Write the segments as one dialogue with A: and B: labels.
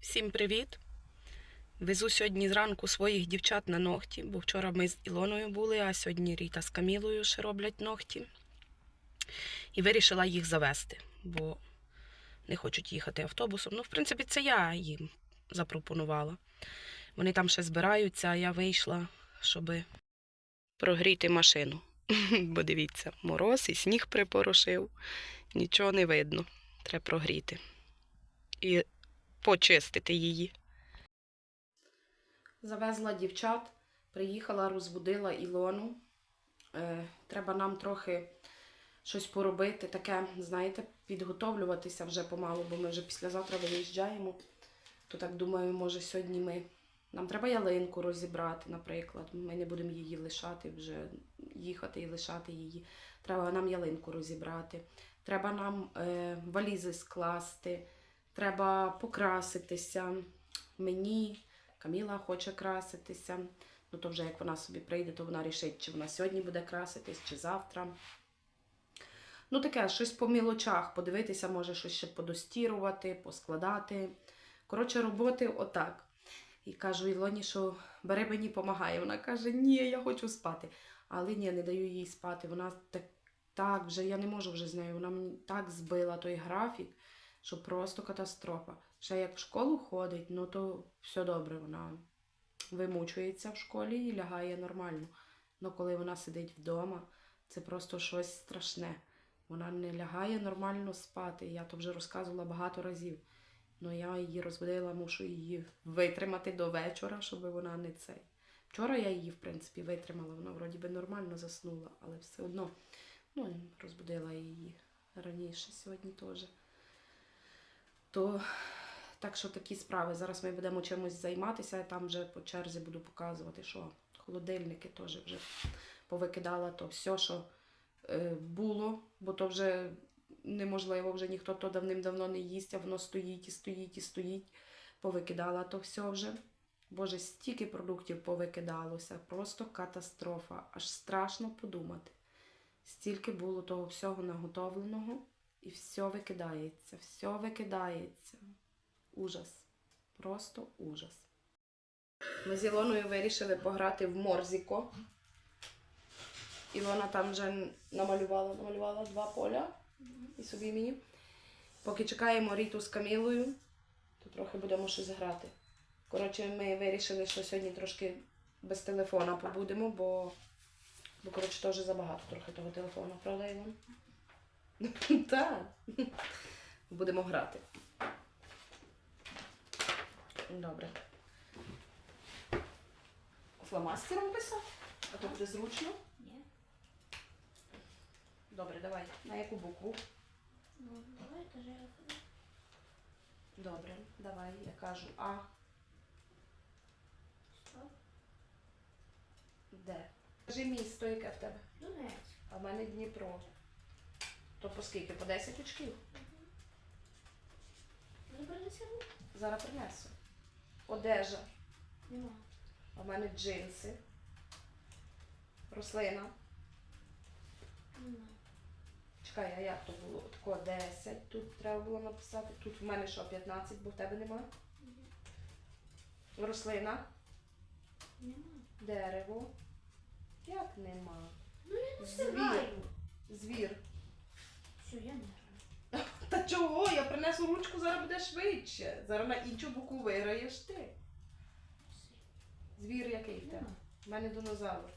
A: Всім привіт! Везу сьогодні зранку своїх дівчат на ногті, бо вчора ми з Ілоною були, а сьогодні Ріта з Камілою ще роблять ногті. І вирішила їх завести, бо не хочуть їхати автобусом. Ну, в принципі, це я їм запропонувала. Вони там ще збираються, а я вийшла, щоб прогріти машину. Бо дивіться, мороз і сніг припорошив, нічого не видно. Треба прогріти. І почистити її. Завезла дівчат, приїхала, розбудила Ілону. Е, треба нам трохи щось поробити, таке, знаєте, підготовлюватися вже помалу, бо ми вже післязавтра виїжджаємо. То так думаю, може сьогодні ми. Нам треба ялинку розібрати, наприклад. Ми не будемо її лишати вже їхати і лишати її. Треба нам ялинку розібрати. Треба нам е, валізи скласти. Треба покраситися. Мені Каміла хоче краситися. Ну, то вже як вона собі прийде, то вона рішить, чи вона сьогодні буде краситись, чи завтра. Ну, таке, щось по мілочах, подивитися, може, щось ще подостірувати, поскладати. Коротше, роботи отак. І кажу Ілоні, що бери мені помагає. Вона каже, ні, я хочу спати. Але ні, не даю їй спати. Вона так, так вже, я не можу вже з нею. Вона мені так збила той графік що просто катастрофа. Ще як в школу ходить, ну то все добре, вона вимучується в школі і лягає нормально. Ну коли вона сидить вдома, це просто щось страшне. Вона не лягає нормально спати. Я то вже розказувала багато разів. Ну я її розбудила, мушу її витримати до вечора, щоб вона не цей. Вчора я її, в принципі, витримала, вона вроді би нормально заснула, але все одно ну, розбудила її раніше сьогодні теж. То так що такі справи. Зараз ми будемо чимось займатися, я там вже по черзі буду показувати, що холодильники теж вже повикидала то все, що е, було, бо то вже неможливо, вже ніхто то давним-давно не їсть, а воно стоїть і стоїть і стоїть. Повикидала то все вже. Боже, стільки продуктів повикидалося, просто катастрофа. Аж страшно подумати. Стільки було того всього наготовленого. І все викидається, все викидається. Ужас. Просто ужас. Ми з Ілоною вирішили пограти в Морзіко. Ілона там вже намалювала, намалювала два поля і собі мені. Поки чекаємо Ріту з Камілою, то трохи будемо щось грати. Коротше, ми вирішили, що сьогодні трошки без телефона побудемо, бо, бо коротше, теж забагато трохи того телефону, правда, Ілон? Так. Будемо грати. Добре. Фломастером писати? А то буде зручно?
B: Ні.
A: Добре, давай. На яку букву?
B: Ну, давай, кажи.
A: Добре, давай. Я кажу А,
B: Стоп.
A: Д. Кажи місто, яке в тебе.
B: Донець.
A: А в мене Дніпро. То по скільки? По 10 очків?
B: Не?
A: Зараз принесу. Одежа.
B: Нема.
A: В мене джинси. Рослина.
B: Нема.
A: Чекай, а як то було? Тако 10. Тут треба було написати. Тут в мене що, 15, бо в тебе нема. Рослина.
B: Нема.
A: Дерево. Як нема?
B: Ну я не
A: Звір.
B: встигаю.
A: Звір.
B: Все, я не граю.
A: Та чого? Я принесу ручку, зараз буде швидше. Зараз на іншу букву виграєш ти. Звір який в тебе? У мене динозавр.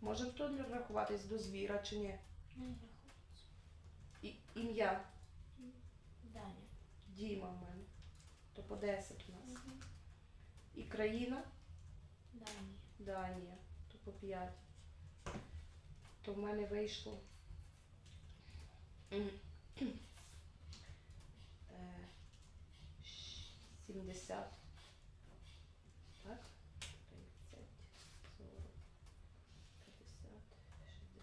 A: Може хто рахуватись до звіра чи ні?
B: Не рахується.
A: І, ім'я
B: Далі.
A: Діма в мене. То по 10 у нас.
B: Мгм.
A: І країна
B: Далі.
A: Данія, то по 5. То в мене вийшло. м, е, щ- 70. Так? 30, 40, 50,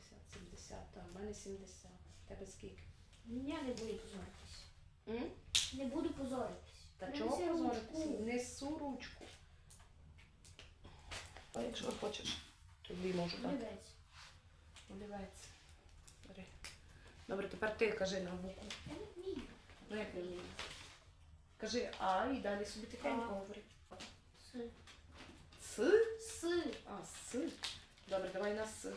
A: 60, 70. Так, в мене 70. Тебе скільки?
B: Я не буду позоритись.
A: М?
B: Не буду позоритись.
A: Та
B: Принеси
A: чого позоритися?
B: ручку.
A: Несу ручку. А якщо хочеш, тобі можу дати.
B: Олівець.
A: Бери. Добре, тепер ти кажи на букву.
B: Я не вмію.
A: Ну як не вмію? Кажи А і далі собі тихенько говори.
B: С.
A: С?
B: С.
A: А, С. Добре, давай на С.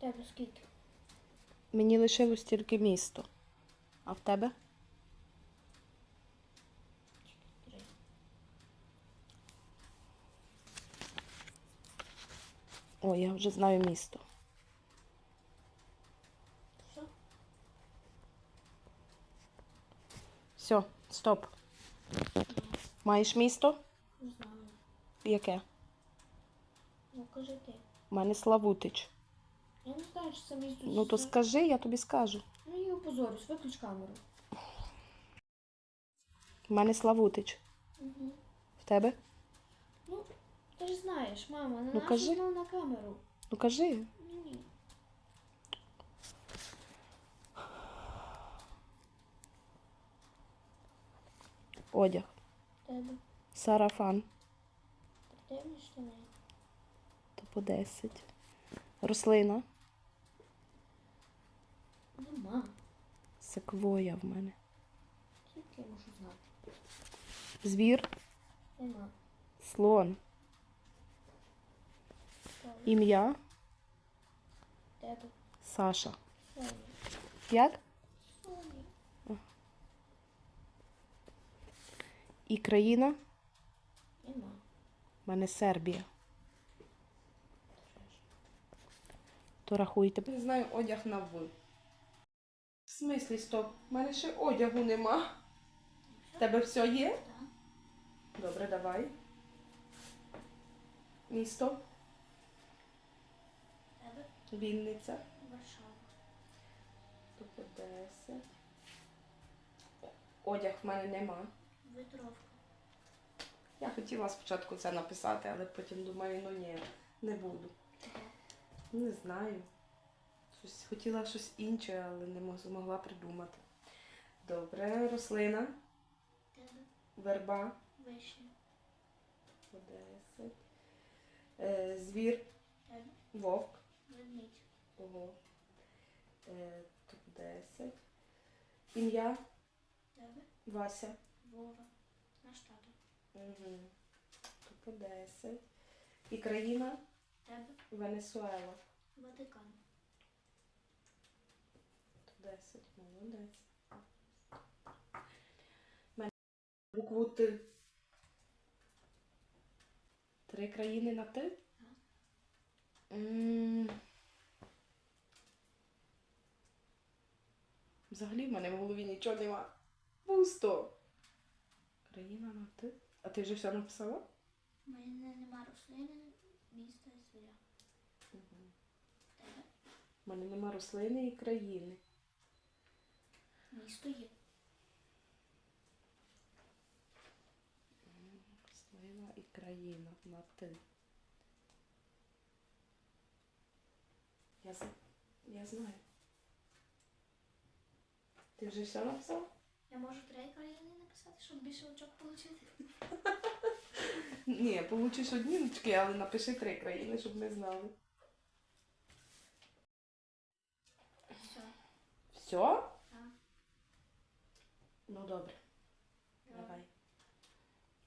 B: Тебе скільки?
A: Мені лишилось тільки місто. А в тебе?
B: Три.
A: О, я вже знаю місто.
B: Все?
A: Все, стоп. Маєш місто?
B: Не знаю.
A: Яке?
B: Ну кажи ти.
A: У мене Славутич.
B: Я не знаю, чи це місто.
A: Ну то скажи, я тобі скажу.
B: Ну я опозорюсь, виключ камеру.
A: У мене Славутич.
B: Угу.
A: В тебе?
B: Ну, ти ж знаєш, мама, не
A: Ну,
B: нашу
A: кажи.
B: на камеру.
A: Ну кажи. Одяг.
B: Тебе.
A: Сарафан. То по 10. Рослина.
B: Нема.
A: Секвоя в мене.
B: Тільки я можу знати.
A: Звір.
B: Нема.
A: Слон. Ім'я. Саша. Як? І країна.
B: Нема.
A: У мене Сербія. То рахуйте. Не знаю одяг на В. В смислі, стоп. У мене ще одягу нема. В тебе все є?
B: Так.
A: Добре, давай. Місто. Вінниця.
B: Варшава.
A: По 10. Одяг в мене нема.
B: Витровка.
A: Я хотіла спочатку це написати, але потім думаю, ну ні, не буду. Не знаю. Щось, хотіла щось інше, але не змогла придумати. Добре, рослина, верба,
B: Вишня.
A: 10. Е, звір, вовк,
B: Ведмідь.
A: ого. Е, по 10. Ім'я,
B: Тебе.
A: Вася.
B: Вова. Наш тато.
A: Угу. То по 10. І країна
B: Тебе.
A: Венесуела.
B: Ватикан.
A: То 10. Молодець. Букву Т. Три країни на Т? М. Взагалі в мене в голові нічого нема. Пусто. Країна на Т. А ти вже все написала?
B: У мене нема рослини, міста і звіря.
A: Угу. У мене нема рослини і країни.
B: Місто є.
A: Рослина і країна на Т. Я, з- я знаю. Ти вже все написав?
B: Я можу три країни написати, щоб більше очок отримати.
A: Ні, получиш одні очки, але напиши три країни, щоб ми знали.
B: Все.
A: Все?
B: Так.
A: Ну добре, давай.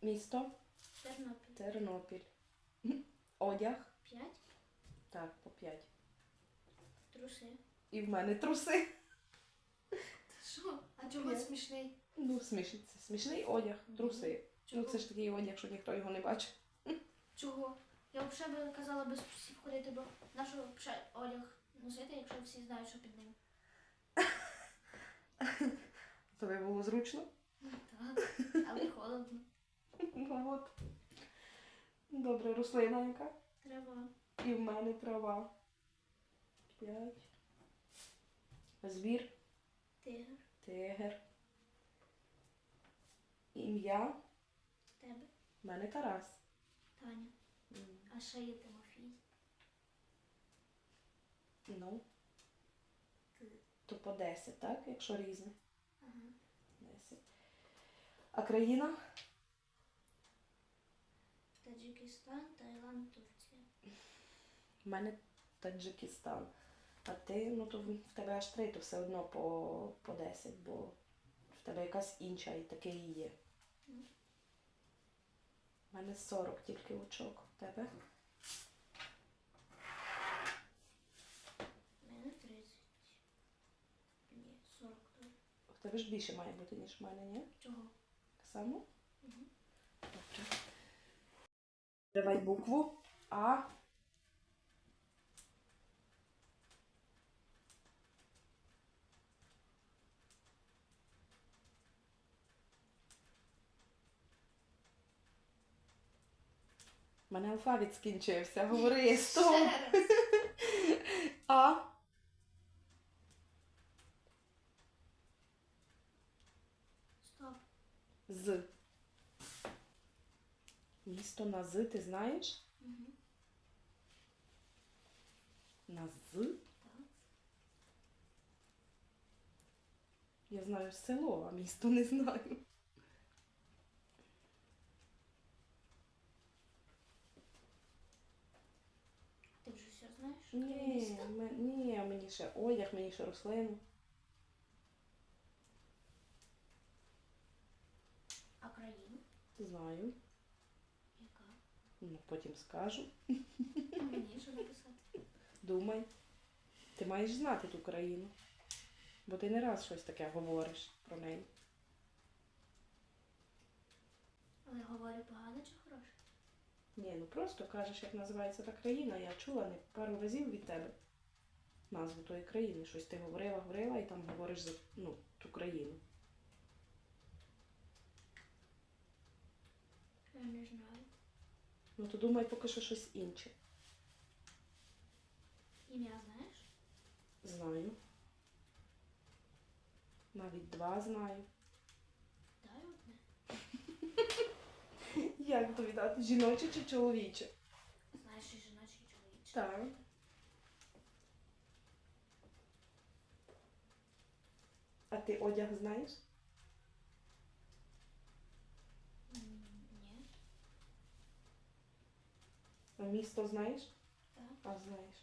A: Місто
B: Тернопіль.
A: Тернопіль. Одяг.
B: П'ять.
A: Так, по п'ять.
B: Труси.
A: І в мене труси.
B: Що? А чого
A: Є.
B: смішний?
A: Ну, смішний, це смішний одяг, труси. Ну це ж такий одяг, що ніхто його не бачить.
B: Чого? Я взагалі би казала без трусів ходити, бо взагалі одяг носити, якщо всі знають, що під ним.
A: Тобі було зручно?
B: Так. Але холодно.
A: Ну от. Добре, рослина яка?
B: Треба.
A: І в мене трава. П'ять. Звір,
B: Тигр.
A: тигр. Ім'я.
B: Тебе.
A: Мене Тарас.
B: Таня. А ще є Тимофій.
A: Ну,
B: Ти.
A: то по 10, так? Якщо різне.
B: Ага.
A: 10. А країна?
B: Узбекистан, Таїланд, Турція.
A: У мене Таджикистан. А ти, ну то в тебе аж три, то все одно по, по 10, бо в тебе якась інша і таке і є. У мене 40 тільки очок. У тебе?
B: У мене 30. Ні, 40 теж.
A: У тебе ж більше має бути, ніж в мене, ні?
B: Чого?
A: Так само?
B: Мгм.
A: Добре. Давай букву А. У мене алфавіт скінчився. Говори стоп. А.
B: Стоп.
A: З. Місто на З, ти знаєш?
B: Угу.
A: На З?
B: Так.
A: Я знаю село, а місто не знаю.
B: Ти вже все знаєш?
A: Ні, ме- ні, мені ще одяг, мені ще рослину.
B: А країну?
A: Знаю.
B: Яка?
A: Ну, потім скажу.
B: А мені що написати?
A: Думай. Ти маєш знати ту країну. Бо ти не раз щось таке говориш про неї.
B: Але говорю погано чи хороше?
A: Ні, ну просто кажеш, як називається та країна. Я чула не пару разів від тебе назву тої країни. Щось ти говорила, говорила і там говориш за ну, ту країну.
B: Я не знаю.
A: Ну то думай поки що щось інше.
B: Ім'я знаєш?
A: Знаю. Навіть два знаю.
B: Дай одне.
A: Як тобі дати? Жіноче чи чоловіче?
B: Знаєш і жіночий і чоловічий.
A: Так. А ти одяг знаєш?
B: Ні.
A: А місто знаєш?
B: Так.
A: А знаєш.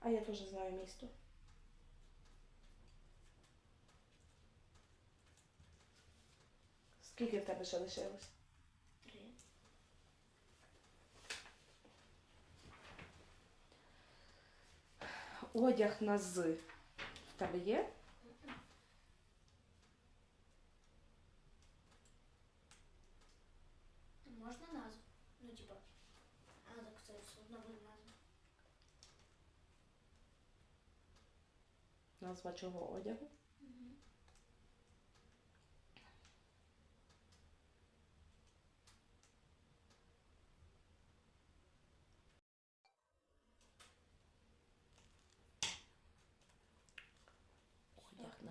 A: А я теж знаю місто. Скільки в тебе ще лишилось?
B: Три.
A: Одяг на з. В тебе є?
B: Можна назву? Ну, типа. А, так це буде назва.
A: Назва чого одягу?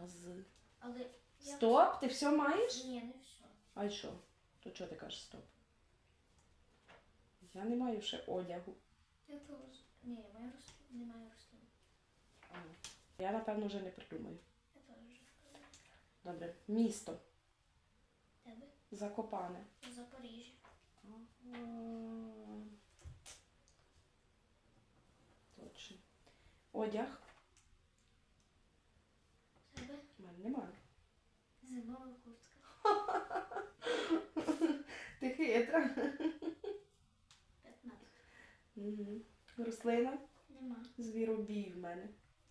B: Угу.
A: З.
B: Але я...
A: Стоп, ти все маєш?
B: Ні, не все.
A: А що? То чого ти кажеш стоп? Я не маю ще одягу.
B: Я теж. Ні, я маю рослин. Не маю рослин.
A: Я напевно вже не придумаю.
B: Я теж.
A: вже Добре, місто.
B: Тебе?
A: Закопане.
B: Запоріжжя.
A: Точно. Одяг.
B: Тебе?
A: У мене немає.
B: Зимова куртка.
A: Ти хитра.
B: 15.
A: Угу. Рослина.
B: Нема.
A: Звіробій в мене.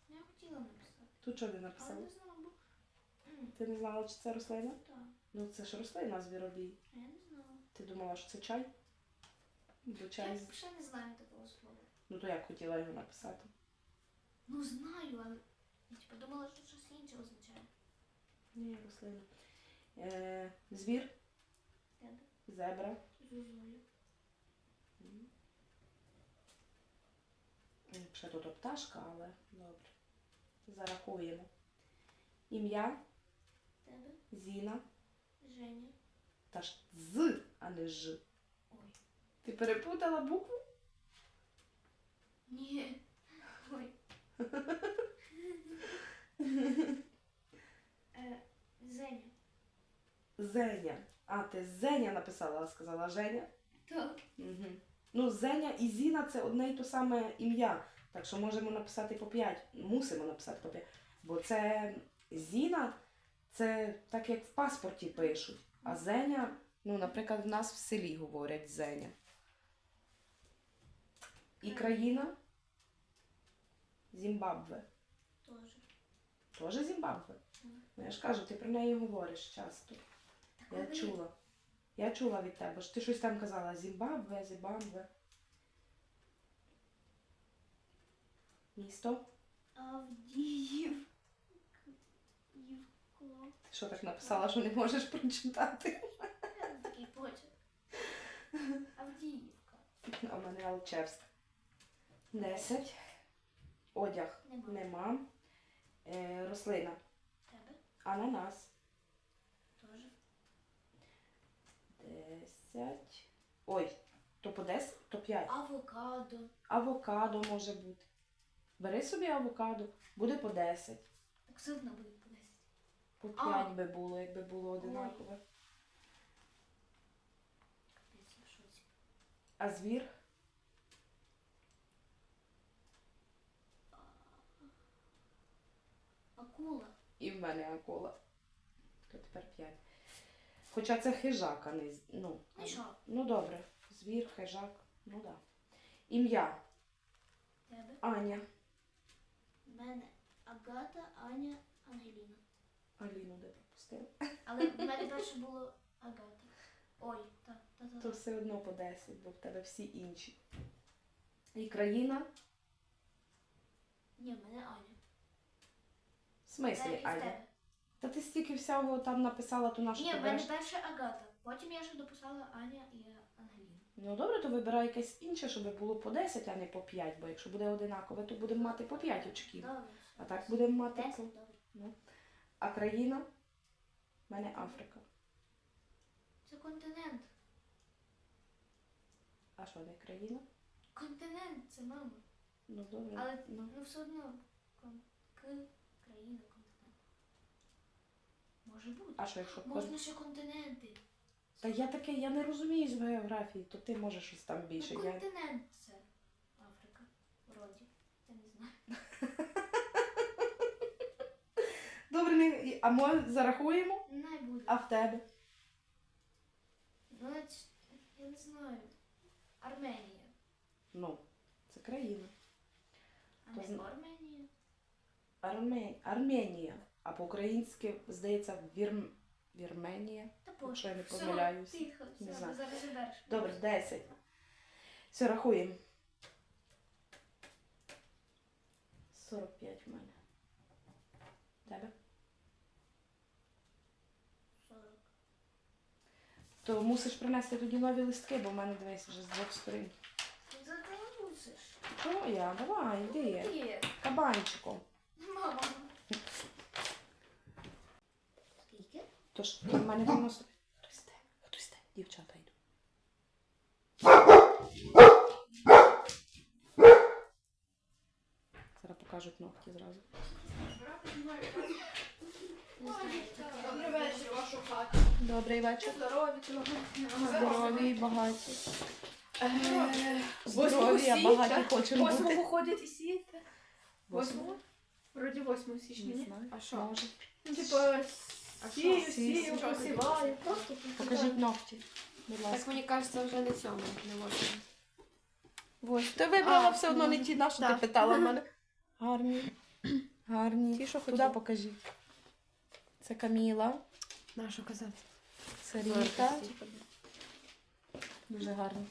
B: Я хотіла написати.
A: Тут що ти
B: Але
A: написала?
B: не знала, бо... М,
A: Ти не знала, чи це рослина?
B: Так.
A: Ну це ж рослина звіробій.
B: А я не знала.
A: Ти думала, що це чай? Бо чай. з-
B: Я ще не знаю такого слова.
A: Ну то як хотіла його написати?
B: Ну знаю, але я типу думала, що щось інше означає.
A: Ні, рослина. Е, звір, зебра.
B: Зузулю.
A: М. Ще тут пташка, але добре. Зарахуємо. Ім'я
B: Тебе?
A: Зіна.
B: Женя.
A: Та ж з, а не ж.
B: Ой.
A: Ти перепутала букву?
B: Ні. Ой. Е,
A: Зеня. А, ти Зеня написала, а сказала Женя.
B: Так.
A: Угу. Ну, Зеня і Зіна це одне й то саме ім'я. Так що можемо написати по 5. Мусимо написати по 5. Бо це Зіна, це так як в паспорті пишуть. А Зеня, ну, наприклад, в нас в селі говорять Зеня. І країна Зімбабве.
B: Тоже.
A: Тоже Зімбабве? Ну, я ж кажу, ти про неї говориш часто. Я чула. Я чула від тебе, що ти щось там казала Зімбабве, Зімбабве. Місто?
B: Авдіїв.
A: Ти що так написала, що не можеш прочитати?
B: Такий почерк. Авдіївка.
A: А в мене Алчевська. Десять. Одяг
B: Нема.
A: нема. Е, рослина.
B: Тебе
A: Ананас. 10. Ой, то по 10, то 5.
B: Авокадо.
A: Авокадо може бути. Бери собі авокадо, буде по 10.
B: Так все буде по 10.
A: По 5 А. би було, якби було одинакове. А звір?
B: Акула.
A: І в мене акула. То тепер 5. Хоча це хижак, а не. з- Ну,
B: Ну що?
A: ну добре. Звір, хижак, ну да. Ім'я
B: Тебе.
A: Аня.
B: В мене Агата, Аня, Ангеліна.
A: Аліну де пропустив.
B: Але в мене перше було Агата. Ой, так, так, так.
A: То все одно по 10, бо в тебе всі інші. І країна?
B: Ні, в мене Аня.
A: В смислі, Аня? Та ти стільки всього там написала, то нашу
B: Ні, в мене перше Агата. Потім я ще дописала Аня і Ангеліна.
A: Ну добре, то вибирай якесь інше, щоб було по 10, а не по 5, бо якщо буде одинакове, то будемо мати по 5 очків.
B: Добре.
A: А так будемо мати.
B: Десять,
A: по-
B: добре.
A: А країна? В мене Африка.
B: Це континент.
A: А що не країна?
B: Континент, це мама.
A: Ну добре.
B: Але
A: ну.
B: ну все одно кон... К, країна. Може бути.
A: А що якщо
B: Можна ще континенти.
A: Та я таке, я не розумію з географії, то ти можеш щось там більше.
B: Ну,
A: Я...
B: континент це Африка. Вроді. Я не знаю.
A: Добре, не... а ми зарахуємо?
B: Не буде.
A: А в тебе?
B: Ну, це- я не знаю. Арменія.
A: Ну, це країна.
B: А
A: То
B: не
A: зна-
B: Арменія.
A: Арме... Арменія. А по-українськи, здається, Вірм... Вірменія. Якщо я не
B: Все,
A: помиляюсь.
B: Тихо,
A: Не
B: все,
A: знаю.
B: зараз забереш.
A: Добре, 10. Все, рахуємо. 45 в мене. Тебе?
B: 40.
A: То мусиш принести тоді нові листки, бо в мене дивись вже з двох сторін.
B: Ти мусиш.
A: Чого я? Давай, йди.
B: Є.
A: Кабанчиком.
B: Мама. Скільки?
A: Тож, в мене 90. Хтось йде, хтось йде. Дівчата йдуть. Зараз покажуть ногті зразу.
C: Добрий вечір, вашу хату.
A: Добрий вечір.
C: Здорові.
A: Здорові і багаті.
C: Здорові.
A: Здорові, а багаті хочемо бути.
C: Восьмого ходять і сієте?
A: Восьмого?
C: Вроді 8 січня.
A: Не
C: ні?
A: знаю.
C: А що?
A: Може.
C: Сію, сію, посіваю.
A: Покажіть ногті. Будь ласка.
C: Так мені кажеться, вже не сьомо, не.
A: Ось. Ти вибрала
C: А,
A: все одно не
C: ну,
A: ті, на що ти
C: так.
A: питала в мене. Гарні. Гарні.
C: Ті, що
A: Туди
C: хотіла.
A: покажи. Це Каміла,
C: На що казати?
A: це Ріта. Дуже гарні.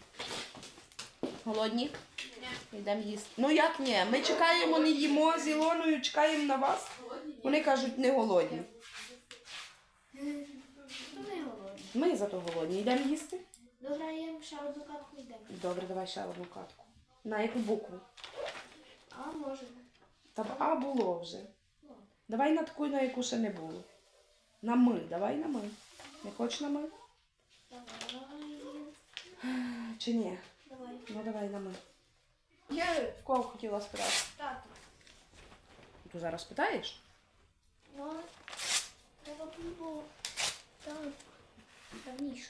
A: Голодні? Йдемо їсти. Ну як ні? Ми чекаємо, не їмо з Ілоною, чекаємо на вас. Вони кажуть, не голодні.
B: То.
A: Ми зато голодні. Йдемо їсти?
B: Добре, я ще одну катку йдемо.
A: Добре, давай ще одну катку. На яку букву?
B: А може.
A: Та б А було вже.
B: Ну,
A: Давай на таку, на яку ще не було. На ми, давай на ми. Не хочеш на ми?
B: Давай.
A: Чи ні?
B: Давай.
A: Ну давай на ми.
C: Я
A: В кого хотіла спитати?
B: Тато.
A: Ти зараз питаєш?
B: Ну, треба було. Так. Давніше.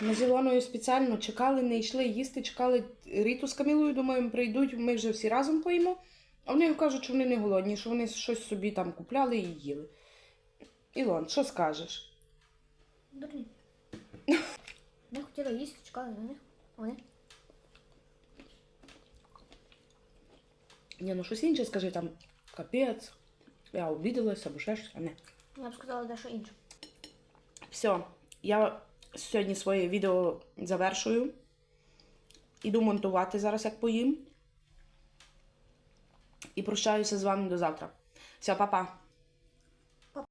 A: Ми з Ілоною спеціально чекали, не йшли їсти, чекали Ріту з Камілою, думаємо, прийдуть, ми вже всі разом поїмо. А вони кажуть, що вони не голодні, що вони щось собі там купляли і їли. Ілон, що скажеш?
B: Дурні. Ми хотіли їсти, чекали на них. Вони.
A: Ні, ну щось інше скажи там капець, я обідалася або ще щось, а не.
B: Я б сказала дещо інше.
A: Все, я сьогодні своє відео завершую. Іду монтувати зараз, як поїм. І прощаюся з вами до завтра. Все, па-па.